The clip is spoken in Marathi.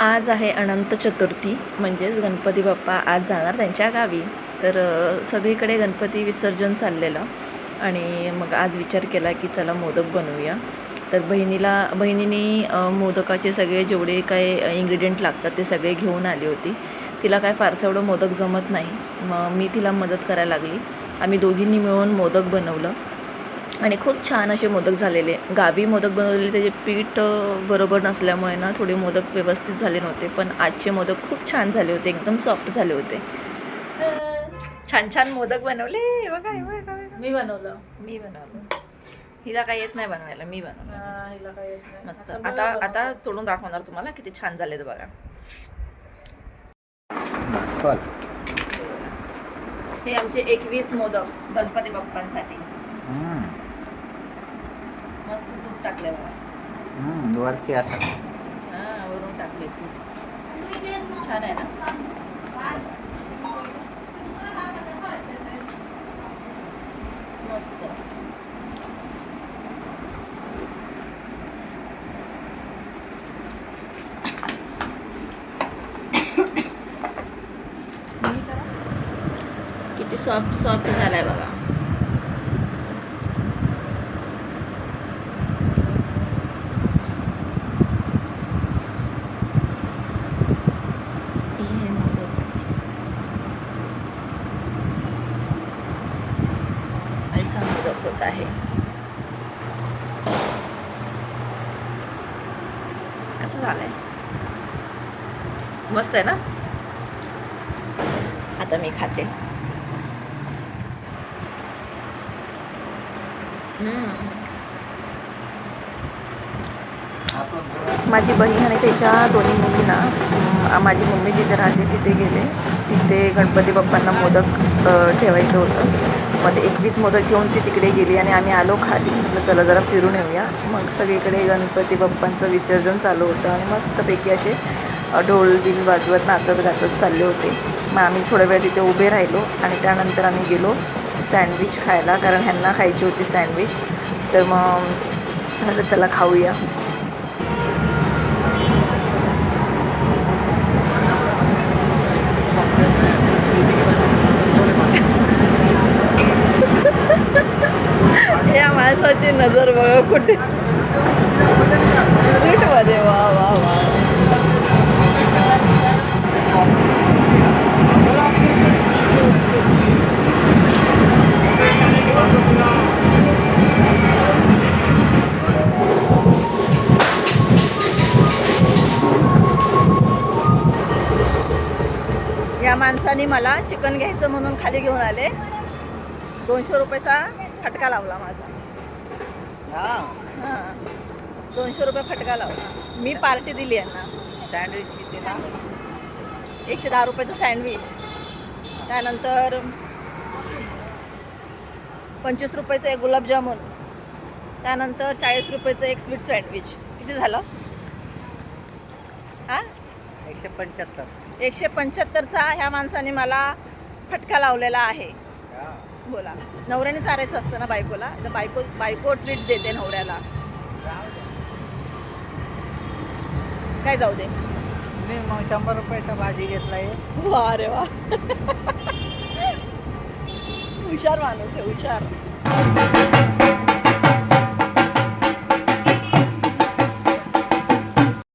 आज आहे अनंत चतुर्थी म्हणजेच गणपती बाप्पा आज जाणार त्यांच्या गावी. तर सगळीकडे गणपती विसर्जन चाललेलं आणि मग आज विचार केला की चला मोदक बनवूया. तर बहिणीला बहिणीने मोदकाचे सगळे जेवढे काय इंग्रेडियंट लागतात ते सगळे घेऊन आली होती. तिला काय फारसं एवढं मोदक जमत नाही. मग मी तिला मदत करायला लागली. आम्ही दोघींनी मिळून मोदक बनवलं. आणि खूप छान असे मोदक झालेले. गावी मोदक बनवलेले त्याचे पीठ बरोबर नसल्यामुळे ना थोडे मोदक व्यवस्थित झाले नव्हते. पण आजचे मोदक खूप छान झाले होते. एकदम सॉफ्ट झाले होते. छान छान मोदक बनवले. बघा बघा, बघा. मी बनवलं. मी बनवलं. हिला काही येत नाही बनवायला. मी बनवलं. हा, हिला काय येत नाही. मस्त. आता आता बघ. तोडून दाखवणार तुम्हाला किती छान झालेत बघा. कल हे आमचे एकवीस मोदक गणपती बाप्पांसाठी. मस्त तूप टाकले बघा हम्म, वरती असं. हा वरून टाकले तूप. छान आहे ना? मस्त. किती सॉफ्ट सॉफ्ट झालाय बघा. ऐसा मोदक होत आहे. कसं झालंय? मस्त आहे ना? आता मी खाते. माझी बहीण आणि त्याच्या दोन्ही मुलींना माझी मम्मी जिथे राहते तिथे गेले. तिथे गणपती बाप्पांना मोदक ठेवायचं होतं. मग ते एकवीस मोदक घेऊन ती तिकडे गेली आणि आम्ही आलो खाली. म्हटलं चला जरा फिरून येऊया. मग सगळीकडे गणपती बाप्पांचं विसर्जन चालू होतं आणि मस्तपैकी असे ढोल बिल वाजवत नाचत गाचत चालले होते. मग आम्ही थोड्या वेळ तिथे उभे राहिलो आणि त्यानंतर आम्ही गेलो सँडविच खायला कारण ह्यांना खायची होती सँडविच. तर मग म्हटलं चला खाऊया या माणसाची नजर बघा कुठे. मध्ये वा वा वा. या माणसाने मला चिकन घ्यायचं म्हणून खाली घेऊन आले. दोनशे रुपयाचा फटका लावला माझा. हां. दोनशे रुपये फटका लावला मी पार्टी दिली यांना. सँडविच कितीला एकशे दहा रुपयाचं सँडविच त्यानंतर पंचवीस रुपयाचं एक गुलाबजामुन. त्यानंतर चाळीस रुपयाचं एक स्वीट सँडविच किती झालं? हां? एकशे पंच्याहत्तर. एकशे पंच्याहत्तरचा ह्या माणसाने मला फटका लावलेला आहे. बोला नवऱ्याने चारायचं असतं ना बायकोला? तर बायको बायको ट्रीट देते नवऱ्याला. काय जाऊ दे. मी मग शंभर रुपयाचा भाजी घेतलाय. वा रे वा. हुशार माणूस आहे हुशार.